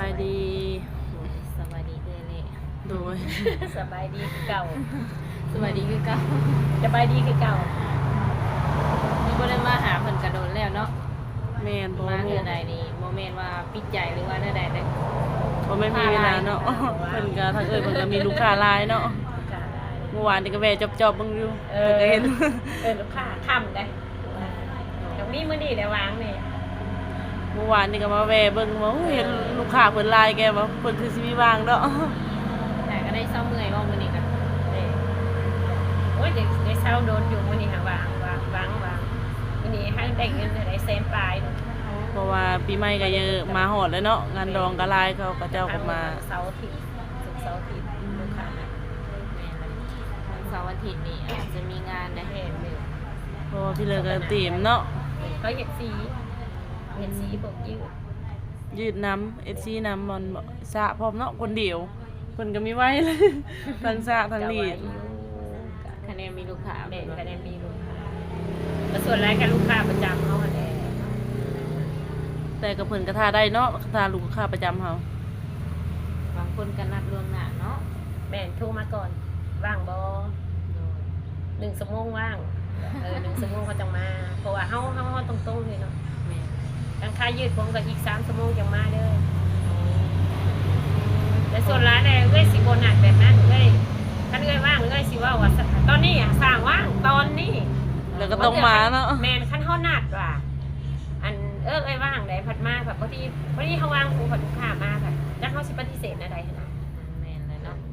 บายดีสบายดีเด้อเลยโดยสบายดีคือเก่าสบายดีคือเก่าสบายดีคือเก่านี่บ่ได้มาหาเพิ่นกระโดนแล้วเนาะแม่นบ่มาเทื่อใดนี่บ่แม่นว่าปิดใจหรือว่าเทื่อใดเด้อบ่ไม่มีเวลาเนาะเพิ่นก็ทางเอ้ยเพิ่นก็มีลูกค้าหลายเนาะค่ะเมื่อวานนี่ก็แวะจอบๆเบิ่งอยู่เอเพิ่นอก็เห็นเออลูกค้าทำได้กับนี่มื้อนี้ได้วางนี่ เมื่อวานนี่ก็มาแวะเบิ่งว่าโอ้ยเห็นลูกค้าเพิ่นหลายแกว่าเพิ่นคือสิมีว่างเนาะแต่ก็ได้เศร้าเมื่อยว่ามื้อนี้ก็นี่โอ้ยเด็กได้เช้าโดนอยู่มื้อนี้หาวางวางวางวางมื้อนี้ให้ได้เงินได้แสนปลายเนาะเพราะว่าปีใหม่ก็ยังมาฮอดแล้วเนาะงานดองก็หลายเขาก็เจ้าก็มาเสาร์อาทิตย์ศุกร์เสาร์อาทิตย์ลูกค้าน่ะแม่นเลยวันเสาร์อาทิตย์นี่อาจจะมีงานได้เห็นนี่เพราะว่าพี่เลิกก็เตรียมเนาะเขาเห็ดสี เห็ดสีบอกยืดยืดน้ำ FC น้ำมันบ่สระพร้อมเนาะคนเดียวเพิ่นก็มีไว้เลยทั้งสระทั้งรีดคะแนนมีลูกค้าเด่เพิ่นนว่าคะแนนมีลูกค้าแต่ส่วนรายการลูกค้าประจำเขาแหละแต่ก็เพิ่นก็ท่าได้เนาะท่าลูกค้าประจำเฮาบางคนก็นัดล่วงหน้าเนาะแม่นโทรมาก่อนว่างบอหนึ่งสมงว่างเออหนึ่งสมงเขาจังมาเพราะว่าเฮาเฮาเฮาตรงๆเลยเนาะ แม่นการค่ายืดผมกับอีกสามสมงจังมาเด้อแต่ส่วนร้านเนี่ยเอ้ยสิบนัดแบบนั้นเอ้ยถ้าเอ้ยว่างเอ้ยสิว่าว่าตอนนี้อะสร้างว่างตอนนี้แล้วก็ต้องมาเนาะแมนขั้นเท่านัดว่ะอันเออไอ้ว่างไดผัดมาแบบพอดีพอดีเขาว่างครูผัดลูกค้ามาค่ะแล้วเขาสิปฏิเสธอะไรขนาดแม่น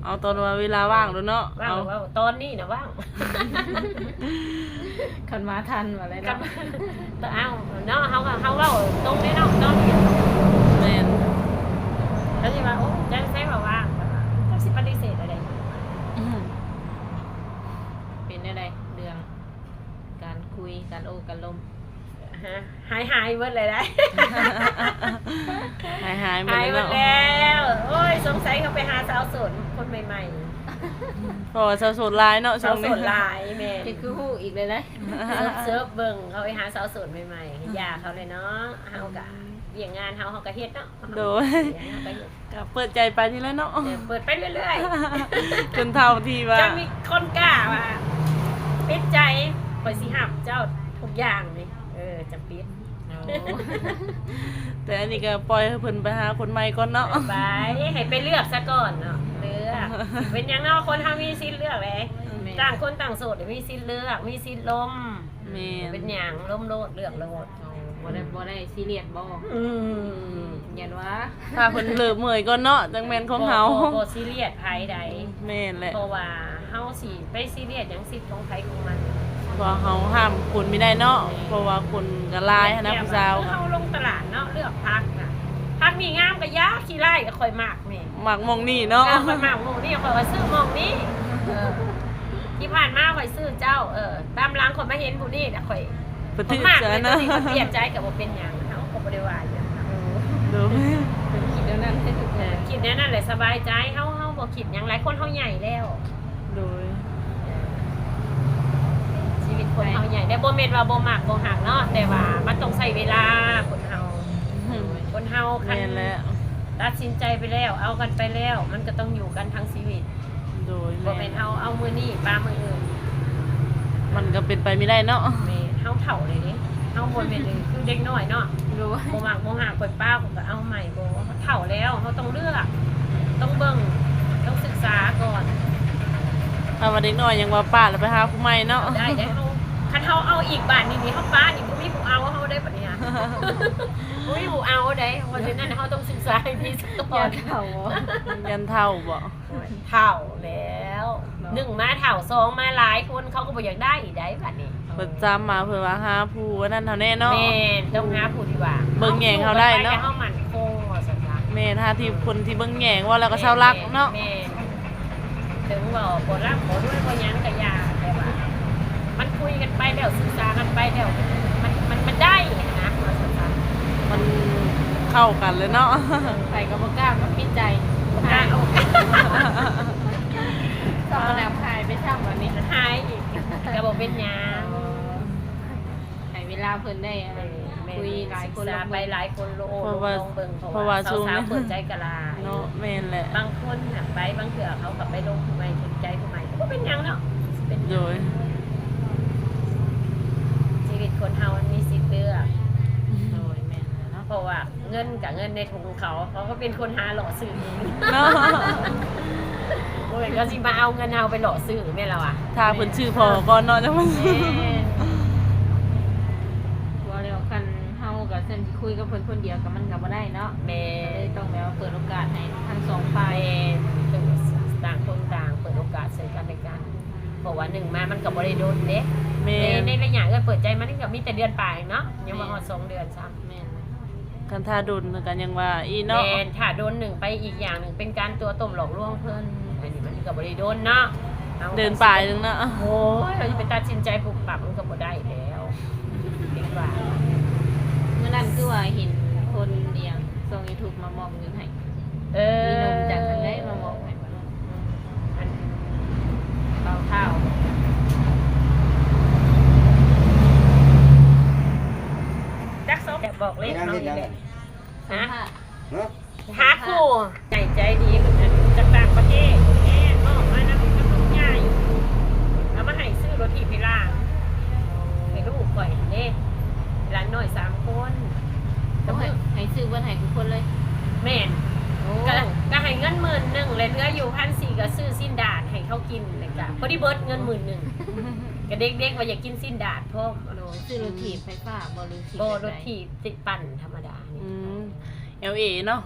เลยเนาะเอาตอนว่าเวลาว่างดูเนาะว่างเอาหรือว่าตอนนี้นะว่างคันมาทันว่าอะไรกับเนาะแต่เอาเนาะเขาก็เขาเล่าตรงนี้เนาะตอนนี้แม่นแล้วสิว่าโอ้จะใช่ว่าว่างเขาสิปฏิเสธอะไรอื้อเป็นได้ไดเรื่องการคุยการโอ้การลมฮะ หายหายหมดเลยได้หายหายหมดหายเลยหมดเนาะแล้ว โอ้ยสงสัยเขาไปหาสาวโสดคนใหม่เพราะว่าสาวโสดหลายเนาะๆช่สาววงโสนี้ดหลายแม่นคิดคือฮู้อีกเลยนะเซิร์ฟเซิร์ฟเบิ่งเขาไปหาสาวโสดใหม่ๆอย่าเขาเลยเนาะเฮากะเบี่ยงงานเฮาเฮากะเฮ็ดเนาะโดยเฮาก็เฮ็ดก็เปิดใจไปนี่แหล้วเนาะเออเปิดไปเรื่อยจนเท่าที่ว่าๆจะมีคนกล้าว่าปิดใจข่อยสิหับเจ้าทุกอย่างนี่เออ จะปิดแต่อันนี้ก็ปล่อยให้เพิ่นไปหาคนใหม่ก่อนเนาะไปให้ไปเลือกซะก่อนเนาะเลือก เป็นหยังเนาะคนเฮามีสิทธิ์เลือกเลยต่างคนต่างโสดมีสิทธิ์เลือก มีสิทธิ์ล้มแม่นเป็นหยังล้มโลดเลือกโลดบ่ได้บ่ได้ซีเรียสบ่อืมยันว่าถ้าเพิ่นเลิกเมื่อยก่อนเนาะจังแม่นของเฮาบ่บ่ซีเรียสไผใดแม่นแหละเพราะว่าเฮาสิไปซีเรียสหยังสิทธิ์ของไผของมัน เพราะเฮาห้ามคนไม่ได้เนาะเพราะว่าคนก็หลายหั้นนะผู้สาวเฮาลงตลาดเนาะเลือกพักน่ะพักนี่งามก็ยากขี้ไล่ก็ค่อยมากแม่มักมองนี่เนาะงามค่อยมากหมู่นี่ค่อยว่าซื้อหมองนี้เออที่ผ่านมาค่อยซื้อเจ้าเออตามหลังค่อยมาเห็นผู้นี้น่ะค่อยปค่อฏิยมากเสเลธยนะที่เปลี่ยนใจก็บ่เป็นหยังเฮาก็บ่ได้ว่าหยังดูคิดแล้วนั้นให้ทุกคเอนอคิดแน่นั่นแหละสบายใจเฮาเฮาบ่คิดหยังหลายคนเฮาใหญ่แล้ว โดย ชีวิต คนเฮาใหญ่ได้บ่แม่นว่าบ่มักบ่หักเนาะแต่ว่ามันต้องใช้เวลาคนเฮาคนเฮาคัแม่นแล้วตัดสินใจไปแล้ว เอากันไปแล้ว มันก็ต้องอยู่กันทั้งชีวิตโดยบ่แม่แม่นนเอาเอามือนี่ปามืออื่นมันก็เป็นไปไม่ได้เนาะแม่เฮาเฒ่าเลยเด้เฮาบ่แม่นเลยคือเด็กน้อยเนาะรู้ว่าบ่มักบ่หักปล่อยป้าผมก็เอาใหม่บ่เฒ่าแล้วเฮาต้องเลือกต้องเบิ่งต้องศึกษาก่อนถ้าว่าเด็กน้อยยังว่าป้าแล้วไปหาผู้ใหม่เนาะได้ได้เฮา คันเฮาเอาอีกบาทนี่นี่เฮาป้านี่บ่มีผู้เอาเฮาได้ปะเนี่ยบ่มีผู้เอาได้เพราะฉะนั้นเฮาต้องศึกษาให้ดีสักก่อย่าอนเฒ่าบ่ยันเท่าบ่เท่าแล้วหนึ่งมาเท่าสองมาหลายคนเขาก็บอกอยากได้อีกได้แบบนี้เปิดจำมาเพื่อว่าหาผู้ว่านั่นเท่าแน่เนาะแม่นต้องหาผู้ที่ว่าเบิ่งแยงเขาได้เนาะเขามันคงว่าสัญญาแม่นหาที่คนที่เบิ่งแยงว่าแล้วก็เศร้ารักเนาะแม่ถึงบอกบ่รักบ่ด้วยบ่หยังก็อยาแต่ว่ามัน คุยกันไปแล้วศึกษากันไปแล้วมันมันมันได้นะว่าสัญญามันเข้ากันเลยเนาะใส่กับบ่กล้าก็ปิดใจบ่กล้าเอาสองแล้วหายไปช่างวันนี้หายอีกก็บอกเป็นหยังให้เวลาเพิ่นได้เออแม่คุยหลายคนศึกษาลงไปเบิ่งหลายคนโลเพลราะว่างเบิ่งเพเพราะราะว่าว่าสาช่วงวนี้ๆเปิดใจกะลายเนาะแม่นแหละบางคนน่ะไปบางเถื่อเขากับไปลงผู้ใหม่ถึงใจผู้ใหม่ก็เป็นหยังเนาะเป็นโดยชีวิต คนเฮามันมีสิทธิ์เลือกโดยแม่นแล้วเนาะเพราะว่าเงินกับเงินในถุงเขาเขาก็เป็นคนหาหล่อซื้อเองเนาะโอ้ยก็สิมาเอาเงินเฮาไปหล่อซื้อแม่เราอะถ้าเพิ่นชื่อพอก่อนเนาะจังมันแม่ว่าแล้วคันเฮากับเส้นที่คุยกับเพิ่นคนเดียวก็มันก็บ่ได้เนาะแม่ก็เลยต้องแบบว่าเปิดโอกาสให้ทั้งสองฝ่าย แม่ต่างคนต่างเปิดโอกาสใส่กันในกันเพราะว่าหนึ่งมามันก็บ่ได้โดนเด้ แม่ในน ในระยะเอ้ยเปิดใจมันก็มีแต่เดือนปลายเนาะยังบ่ฮอดสองเดือนซ้ำแม่นเลยกันถ้าดุนกันยังว่าอีเนาะแม่นถ้าโดนหนึ่งไปอีกอย่างหนึ่งเป็นการตัวต้มหลอกลวงเพิ่นอันนี้มันก็บ่ได้โดนเนาะอาเดินป่ายนึงเนาะโอ้ยเราจะไปตัดสินใจปลูกปรับมันก็บ่ได้แล้วดีกว่าเมื่อนั้นคือว่าเห็นคนเดียงส่ง YouTube มามอบเงินให้เออมีนมจากทางใดมามอบให้บ่อันเบาเท่าจักซบแต่บอก เลขน้องนี่แหละฮะเนาะหาคู่ใจใจดีจากต่างประเทศแม่ก็ออกมาน้ำน้ำลูกใหญ่เอามาให้ซื้อรถทีพิล่างให้ลูกข่อยเด้หลานน้อยสามคนต้องให้ให้ซื้อเบิ่นให้ทุกคนเลย แม่นโอ้ก็ก็ให้เงินหมื่นหนึ่งเลยเหลืออยู่พันสี่ก็ซื้อสิ้นดาดให้เขากินเลยจ้ะพอดีเบิร์ดเงินหมื่นหนึ่งก็เด็กๆว่าอยากกินสิ้นดาดเพราะโห ซื้อรถถีบไฟฟ้าบ่หรือถีบโบแบบรใดถทีติดปั่นธรรมดานี่อืม LA เนาะ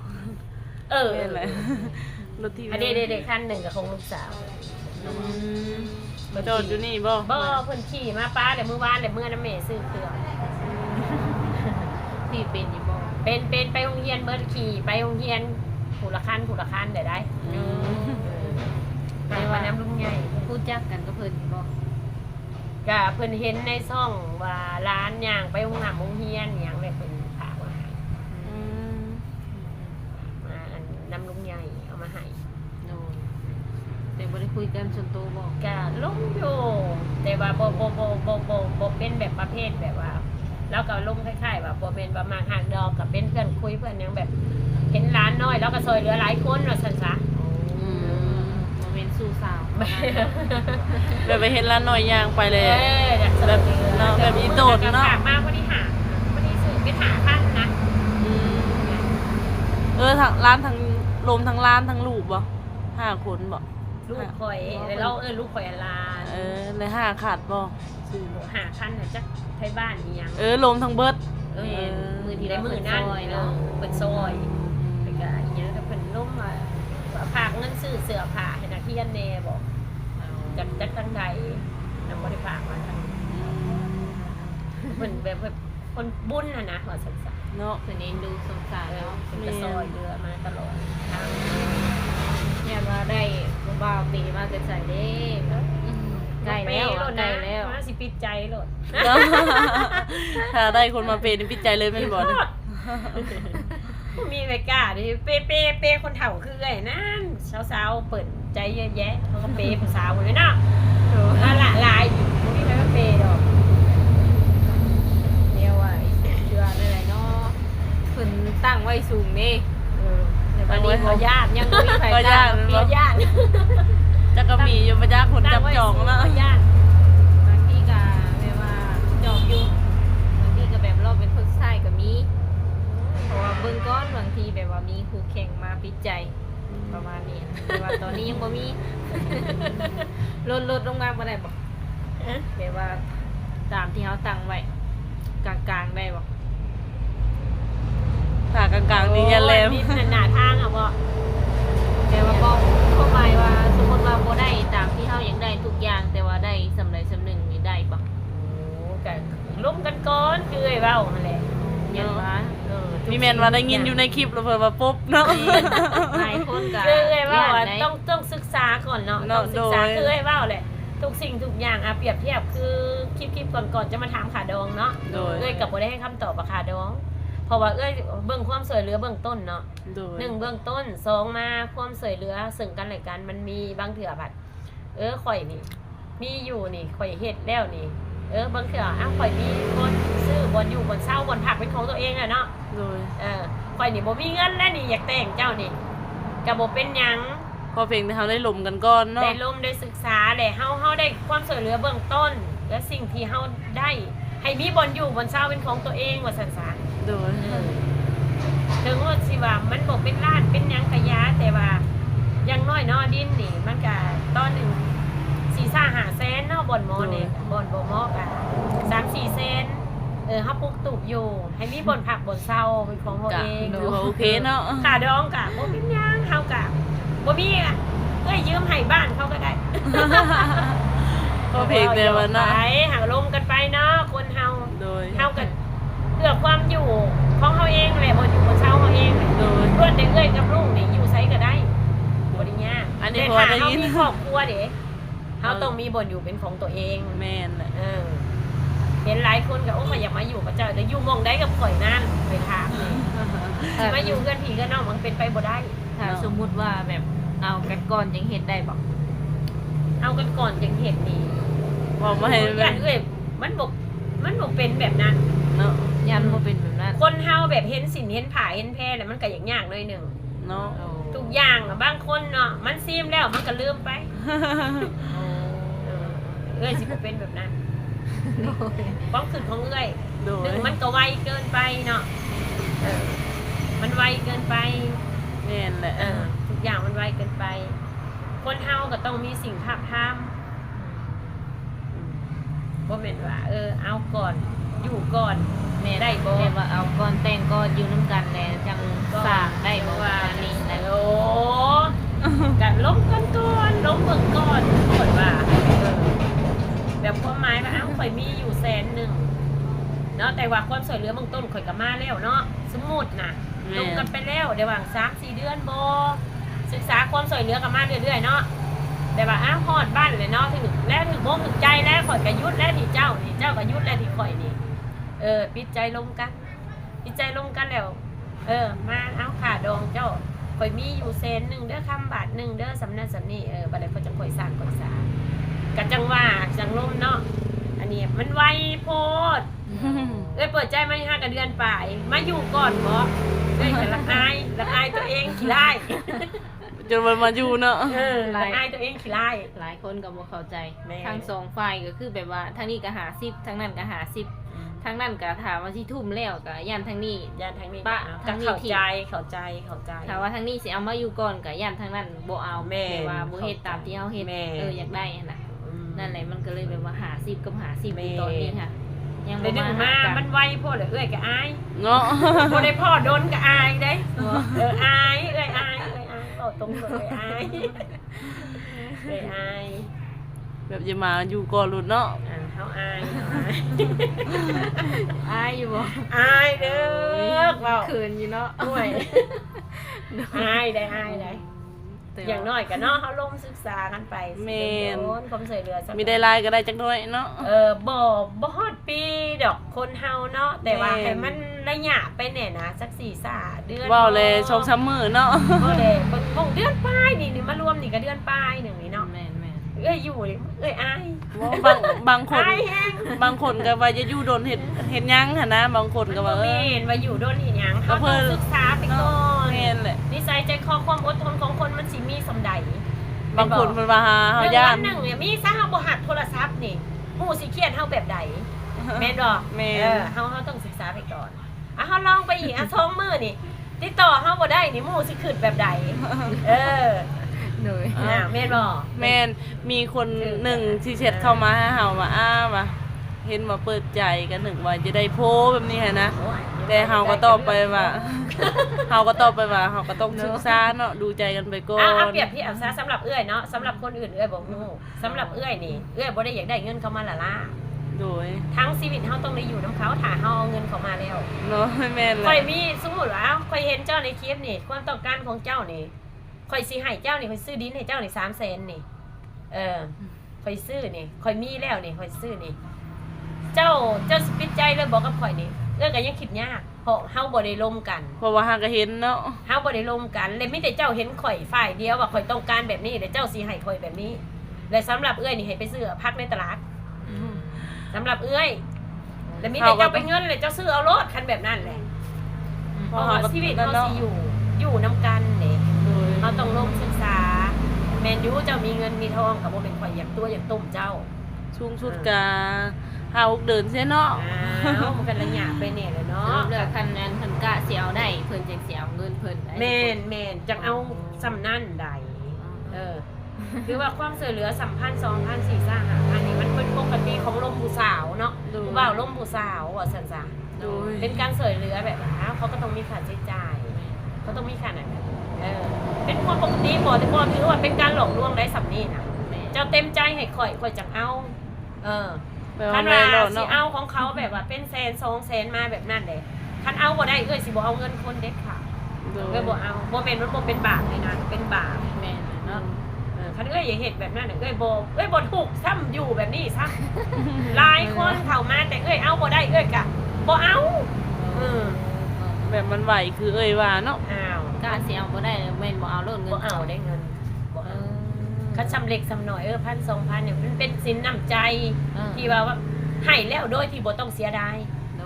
เออแม่นแหละรถที่อันเด็กๆขั้นหนึ่งกับของลูกสาวอืมจอดอยู่นี่บ่บ่เพิ่นขี่มาป้าเดี๋ยวมื้อวานเดี๋ยวมื้อน้ำแม่ซื้อเครื่องที่เป็นอยู่บ่เป็นเป็นไปโรงเรียนเบิร์ดขี่ไปโรงเรียนผู้ละคันผู้ละคันเดี๋ยวได้อืมไปวันน้ำลุงใหญ่พูดจักกันก็เพิ่นอยู่บ่ ก็เพิ่นเห็นในซ่องว่าร้านย่างไปโรงน้ำโรงเรียนหยังเลยเพิ่นฝากมาให้อืมมาอันน้ำลุงใหญ่เอามาให้โดนแต่บ่ได้คุยกันส่วนตัวบ่ก็ลงอยู่แต่ว่าบ่บ่บ่บ่บ่บ่เป็นแบบประเภทแบบว่า แล้วก็ลงคล้ายๆว่าบ่เป็นประมาณหักดอกกับเป็นเพื่อนคุยเพื่อนหยังแบบ เห็นร้านน้อยแล้วก็ซอยเหลือหลายคนว่าซั่นซะ อืม โมเมนต์สู่สาว แบบไปเห็นร้านหน่อยยางไปเลยเอออยากจะแบบเนาะแบบอีโตดเนาะฝากมาวันนี้หาวันนี้ซื้อไปหาท่านนะอืมเออทั้งร้านทั้งรวมทั้งร้านทั้งลูกบ่ห้าคนบ่ลูกข่อยแล้วเราเออลูกข่อยลานเออเลยห้าขาดบ่ซื้อหาท่านน่ะจักไทยบ้านอีหยังเออรวมทั้งเบิด เออมือที่ได้ได้มืมืออนั่นั่นนเนาะเนาะเปิดซอยแล้วก็อีหยังก็เพิ่นล้มมาว่าฝากเงินซื้อเสื้อผ้าให้นักเรียนแน่บอก จักจักทางใดนำบ่ได้ฝากมาทางเพิ่นแบบว่าคนบุญน่ะนะว่าซั่นซะเนาะเพิ่นเองดูสงสารเออเนาะเพิ่นก็ซอยเรือมาตลอดทางเนี่ยว่าได้บ่บ่าวปีมาแต่ใส่เด้ใกล้แล้วอะใกล้แล้วมาสิปิดใจโลดเนาะถ้าได้คนมาเป็นนี่ปิดใจเลยแม่นบ่เนี่ย มีไปกล้าดิเปเปเปคนเฒ่าคือไอ้นั่นสาวๆเปิดใจเยอะแยะเขาก็เปผู้สาวหมดเลยเนาะอะละลายอยู่บ่มีใครมาเปดอกเนี่ยว่าเชื่อได้ไรเนาะเพิ่นตั้งไว้สูงนี่เออแต่วันนี้บ่ญาติยังบ่มีใครก็ตั้ยางกบ่ญาติจักก็มีอยู่บ่จักคนจับจองเนาะบ่ญาติ บางทีก็แบบว่าจองอยู่บางทีก็แบบเราเป็นคนใส่ก็มี เพราะว่าเบิ่งก้อนบางทีแบบ ว่ามีคู่แข่งมาปิดใจประมาณนี้แต่ว่าตอนนี้ยังบ่มีลดลดลงมาบ่ได้บ่แบบว่าตามที่เขาตั้งไว้กลางๆได้บ่ถ้ากลางๆนี่อย่าแลมโอ้ยนี่หน้าทางอะบ่แต่ว่าบอกเข้าหมายว่าสมมติว่าบ่ได้ตามที่เฮาอยากได้ทุกอย่างแต่ว่าได้สำใดสำหนึ่งนี่ได้บ่โอ้ก็ล้มกันก่อนคือไอ้เว้านั่นแหละยันว่าเออทุก มีแม่นว่าได้ยินอยู่ในคลิปแล้วเพิ่นว่าปุ๊บเนาะ หลายคนก็คือไอ้เว้าอะย่นได้ต้องต้องศึกษาก่อนเนาะเนาะต้องศึกษาโดย คือไอ้เว้าแหละทุกสิ่งทุกอย่างอะเปรียบเทียบคือคลิปคลิปก่อนๆจะมาถามขาดองเนาะโดยเอ้ยกับบ่ได้ให้คำตอบกับขาดอง เพราะว่าเอ้ยเบิ่งความสวยเหลือเบื้องต้นเนาะ โดยหนึ่งเบื้องต้นสองมาความสวยเหลือซึ่งกันและกันมันมีบางเถื่อบัด เออข่อยนี่ มีอยู่นี่ข่อยเฮ็ดแล้วนี่ เออบางเทื่ออ้าวข่อยมีคนซื้อบอนอยู่บอนเช่าบอนผักเป็นของตัวเองอะเนาะโดยเออข่อยนี่บ่มีเงินแล้วนี่อยากแต่งเจ้านี่ก็บ่เป็นหยังพอเพลงที่เขาได้ลมกันก่อนเนาะได้ร่มได้ศึกษาได้เฮาเฮาได้ความช่วยเหลือเบื้องต้น และสิ่งที่เฮาได้ ให้มีบอนอยู่บอนเช่าเป็นของตัวเองว่าซั่นซะโดยถึงว่าสิว่ามันบอกเป็นร้านเป็นหยังกะยาแต่ว่าอยังน้อยเนอดินนี่ มันก็ตอนหนึ่ง สี่ซ่าหาแสนเนาะบอนหมอเนี่ยบอนบ่หมอกะสามสี่เซนเออเฮาปลูกตูบอยู่ ให้มีบอนผักบอนเซาเป็นของเรากะเองถือว่าโอเคเนาะขาดองกะบ่เป็นหยังเฮากะบ่มีอะเอ้ยยืมให้บ้านเขาก็ได้พอเพลงแต่ว่าเนาะไปหาลมกันไปเนาะคนเฮาโดยเฮากันเพื่อความอยู่ของเฮาเองแหละบ่อยู่บนเซาเฮาเองแหละโดยเพื่อนเด็กเอ้ยกับลูกนี่อยู่ไสก็ได้บริญญากอันนี้แต่พอถ้าได้เขายินมีครอบครัวเด็ก เขาต้องมีบ่อนอยู่เป็นของตัวเองแม่นแหละเออเห็นหลายคนก็โอ้มาอยากมาอยู่กับเจ้าแต่อยู่หมองได้กับข่อยนั่นไปถามนี่สิมาอยู่กันผีกันน้องมันเป็นไปบ่ได้ ถ้าสมมุติว่าแบบเอากันก่อนยังเฮ็ดได้บ่เอากันก่อนจังเห็นนี่บอกมาให้อแบย่าบงเอ้ยมันบ่มันบ่เป็นแบบนั้นเนาะยันบ่เป็นแบบนั้น คนเฮาแบบเห็นสินเห็นผาเห็นแพร่แล้วมันก็อย่างยากหน่อยหนึงเนาะทุกอย่างอะบางคนเนาะมันซีมแล้วมันก็ลืมไปเออ เอ้ยสิบ่เป็นแบบนั้นความขึ้นของเอ้ยโดหยนึ่งมันก็ไวเกินไปเนาะเออมันไวเกินไป แม่นแหละเออทุกอย่างมันไวเกินไป คนเฮาก็ต้องมีสิ่งทับทามบ่แม่นว่า เออ เอาก่อน อยู่ก่อน แม่ได้บ่ แม่ว่าเอาก่อนแต่งก็อยู่นํกันแหละจังสร้างได้บ่ว่านี่นะโอ้กันล้มกันก่อนล้มเบิ่งก่อนก่อนว่าเออแบบความหมายว่าเอ้าข่อยมีอยู่แสนหนึ่งเนาะแต่ว่าความสวยเหลือเบื้องต้นข่อยก็มาแล้วเนาะสมมุตินะแม่ลงกันไปแล้วเดี๋ยวหว่างสามสี่เดือนโบศึกษาความสวยเหลือกันมาเรื่อยๆเนาะแต่ว่าอ้าวฮอดบ้านเลยเนาะถึงแล้วถึงโมงถึงใจแล้วข่อยกระยุดแล้วที่เจ้านี่เจ้ากระยุดแล้วที่ข่อยนี่เออปิดใจลงกันปิดใจลงกันแล้ว เออ มาเอาขาดองเจ้าข่อยมีอยู่เซนหนึ่งเด้อคำบาทหนึ่งเด้อสำนักสำนี่เออบัดนี้เขาจะข่อยสร้างข่อยสร้างกัจังว่าจังลมเนาะ อันนี้มันไวโพดเอ้ยเปิดใจมาห้ากันเดือนป่ายมาอยู่ก่อนบอเอ้ยแต่ละอายละอายตัวเองขี้ไล่จนมันมาอยู่เนาะเออละอายตัวเองขี้ไล่หลายคนก็บ่เข้าใจแม่ทั้งสองฝ่ายก็คือแบบว่าทางนี้ก็หา10ทางนั้นก็หา10ทางนั้นก็ถามว่าสิทุ่มแล้วก็ย่านทางนี้ยานทางนี้ปะก็ทางนี้เข้าที่ใจเข้าใจเข้าใจถ้าว่าทางนี้สิเอามาอยู่ก่อนก็ย่านทางนั้นบ่เอาแม่ว่าบ่เฮ็ดตามที่เฮาเฮ็ดแม่เอออยากได้หั่นน่ะอืม นั่นแหละมันก็เลยแบบว่าหา10กับหา10แม่ในตอนนี้ค่ะ ยังเดี๋ยวดึบ่งมามาหากัมันนไวโพดเลยเอ้ยก็อายเนาะบ่ได้พ่อโดนก็อายเด้เอออายเอ้ยอายเอ้ยอายบอกตรงเลยอายเอ้ยอายแบบจะมาอยู่ก่อนหลุดเนาะอ่าเขาอายเขาอายอายอยู่บ่อายเด้อเว้าคืนอยู่เนาะด้วยอายได้อายได้ แต่อย่างน้อยก็เนาะเขาลงศึกษากันไปแม่น โดนความสวยเหลือสักมีได้ลายก็ได้จักหน่อยเนาะ เออบ่บ่ฮอดปีดอกคนเฮาเนาะแต่ว่าแม่น ให้มันระยะไปแน่นะสักสี่สาเดือนว้าวเลยชมซ้ำมือเนาะ บ่เลยบ่บ่เดือนปลายนี่นี่มารวมนี่ก็เดือนปลายหนึ่งนี่เนาะแม่นแม่น เอ้ยอยู่นี่เอ้ยอายบางบางคนอายแฮงบางคนก็ว่าจะอยู่โดนเห็ดเห็ดหยังหั่นนะบางคนก็ว่าเอแม่อนว่าอยู่โดนอีหยังก็เขาเพิ่ต้อน งศึกษาไปก่อนแม่นแหละนิสัยใจคอความอดทนของคนมันสิมีสำใดบางคนเพิ่นว่าหาเฮาหนึ่งย่าวันนหนึ่งเนี่ยมีซะเฮาบ่หักโทรศัพท์นี่หมู่สิเครียดเฮาแบบใดแม่นบ่แม่น เออเฮาเฮาต้องศึกษาไปก่อนอะเฮาลองไปอีกอะสองมื้อนี่ติดต่อเฮาบ่ได้นี่หมู่สิขึ้นแบบใดเออ เลยน่ะแม่นบ่แม่นมีคนหนึ่งที่เช็ดเข้ามาให้เฮาว่าอ้าว่าเห็นว่าเปิดใจกันหนึ่งว่าจะได้โพแบบนี้หั่นนะโอ้ยแต่เฮาก็ตอบไปว่าเฮาก็ตอบไปว่าเฮาก็ต้องศึกษาเนาะดูใจกันไปก่ออะเอานเปรียบเทียบซะสำหรับเอื้อยเนาะสำหรับคนอื่นเอื้อยบ่ฮู้สำหรับเอื้อยนี่เอื้อยบ่ได้อยากได้เงินเข้ามาละล่ะโดยทั้งชีวิตเฮาต้องได้อยู่นํเขาถ้าเฮาเอาเงินเข้ามาแล้วเนาะแม่นเลข่อยยมีสมมุติว่าเอ้าข่อยเห็นเจ้าในคลิปนี่ความต้องการของเจ้านี่ ข่อยสิให้เจ้านี่ข่อยซื้อดินให้เจ้านี่300,000นี่ เออข่อยซื้อนี่ข่อยมีแล้วนี่ข่อยซื้อนี่ เจ้าเจ้าสิปิดใจเลยบอกกับข่อยนี่เอ้อก็ยังคิดยากเพราะเฮาบ่ได้ลมกันเพราะว่าหาก็เห็นเนาะเฮาบ่ได้ลมกันเลยมีแต่เจ้าเห็นข่อยฝ่ายเดียวว่าข่อยต้องการแบบนี้แต่เจ้าสิให้ข่อยแบบนี้ และสำหรับเอ้อยนี่ให้ไปซื้อพักในตลาดสำหรับเอ้ยแล้วมีแต่เจ้าไปเงินเลยเจ้าซื้อเอารถคันแบบนั้นแหละเพราะว่าชีวิตเขาสิอยู่อยู่นํกัน เด้โดยเราต้องลงศึกษา แมนยูเจ้ามีเงินมีทองกับโมเป็นข่อยอยากตัวอยากต้มเจ้าช่วงสุดกาหาอุกเดินเสียเนาะอ้าวมันกันระหยะไปเนี่ยเลยเนาะเลือกคันนั้นเพิ่นกะสิเอาได้เพิ่นจังสิเอาเงินเพิ่นได้แมนแมนจังเอาสำนั่นใดเออคือว่าความช่วยเหลือสัมพันธ์สองพันสี่สหาพันนี่มันเป็นปกติของลมผู้สาวเนาะโดยผู้บ่าวลมผู้สาวว่าสันสาโดยเป็นการช่วยเหลือแบบอ้าวเขาก็ต้องมีค่าใช้จ่ายเขาต้องมีค่าไหนแบบ เออเป็นความปกติบ่แต่บ่ถือว่าเป็นการหลอกลวงได้สำนี่นะเจ้าเต็มใจให้ข่อยข่อยจังเอา เออแบบคัว่านไม่ว่าหรอกสิเนาะเอาของเขาแบบว่าเป็นแสนสองแสนมาแบบนั้นเลยคันเอาบ่ได้เอ้ยสิบ่เอาเงินคนเด็กค่ะโดยเอ้ยบ่เอาบ่เป็นมันบ่เป็นบาปเลยนะเป็นบาปแม่นเนาะเออคันเอ้ยอย่าเฮ็ดแบบนั้นน่ะเอ้ยบ่เอ้ยบ่ถูกซ้ำอยู่แบบนี้ซ้ำหลายคนเข้ามาแต่เอ้ยเอาบ่ได้เอ้ยกะบ่เอาเออแบบมันไหวคือเอ่ยว่าเนาะอ้าว กะสิเอาบ่ได้แม่นบ่เอาโลดเงินบ่เอาได้เงินบ่เอเอาอคันสำเร็จสำหน่อยเออพันสองพันเนี่ยมันเป็นสินน้ำใจเออที่ว่าว่าให้แล้วโดยที่บ่ต้องเสียดาย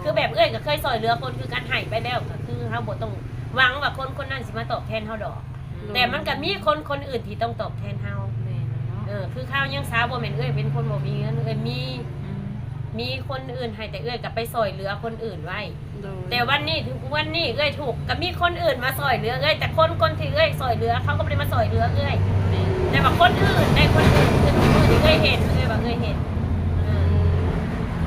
คือแบบเอ้ยก็เคยซอยเหลือคนคือการให้ไปแล้วก็คือเฮาบ่ต้องหวังว่าคนคนนั้นสิมาตอบแทนเฮาดอกแต่มันก็มีคนคนอื่นที่ต้องตอบแทนเฮาแม่นเนาะเออคือข้าวยังสาวบ่แม่นเอ้ยเป็นคนบ่มีเงินเอ้ยมีอื มมีคนอื่นให้แต่เอ้ยก็ไปซอยเหลือคนอื่นไว้ โดยแต่วันนี้ถึงวันนี้เอ้ยถูกก็มีคนอื่นมาซอยเหลือเอ้ยแต่คนคนที่เอ้ยซอยเหลือเขาก็บ่ได้มาซอยเหลือเอ้ยแม่นแต่ว่าคนอื่นได้คนอื่นคือมือที่เอ้ยเห็นเอ้ยว่าเอ้ยเห็นเออ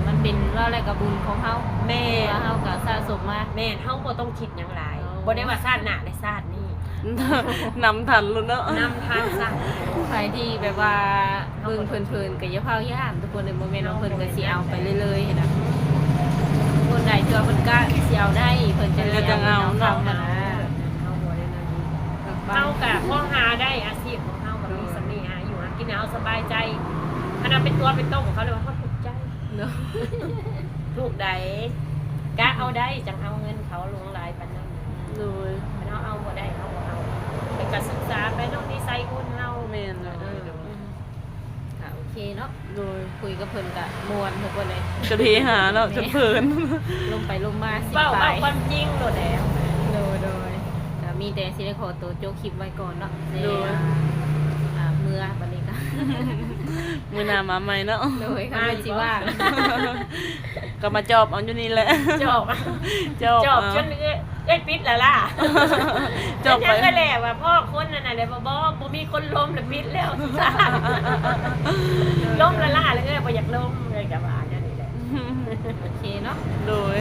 มันเป็นว่าอะไรกับบุญของเฮาแม่ว่าเฮาก็สะสมมาแม่นเฮาบ่ต้องคิดหยังหลายอ๋อบ่ได้ว่าชาติหน้าและชาตินี้ นำทันแล้วเนาะนำทางชาติใครที่แบบว่าเบิ่งเพลินๆก็อย่าพาวย่านทุกคนในโมเมนต์ของเพิ่นก็สิเอาไปเรื่อยๆเห็นนะคนใดตัวเพิ่นก็สิเอาได้เพิ่นจะเรียนเอาเนาะนะเอาบ่ได้นั่นเฮากะพอหาได้อาชีพของเฮากับมีสามีหาอยู่หากินเอาสบายใจขนาดเป็นตัวเป็นโตของเขาเลยว่าเขาถูกใจเนาะถูกใดกะเอาได้จังเอาเงินเขาลวงหลายปานนั้นโดย ไปการศึกษาไปนอกนิสัยคนเฮาแม่นเออค่ะโอเคเนาะโดยคุยกับเพิ่นก็ม่วนทุกคนเลยกระเทหาเนาะจนเผินลงไปลงมาสิเว้าไปเว้าความจริงโลดแล้วโดยโดยก็มีแต่สิได้ขอตัวโจกคลิปไว้ก่อนเนาะในโดยอ่าเมื่อบัดนี้ก็ มือหนามาใหม่เนาะโดยค่ะเป็นสิว่างก็มาจอบเอาอยู่นี่แหละจบจอบจบเอาจนเอ้ยเอ้ยปิดแล้วล่ะจบไปไปก็แหละว่าพ่อคนนั่นน่ะเลยบ่บ่บ่มีคนล้มแล้วปิดแล้วสาล้มและล่ะเลยเอ้ยบ่อยากล้มเลยกับว่าอย่างนี้แหละโอเคเนาะโดย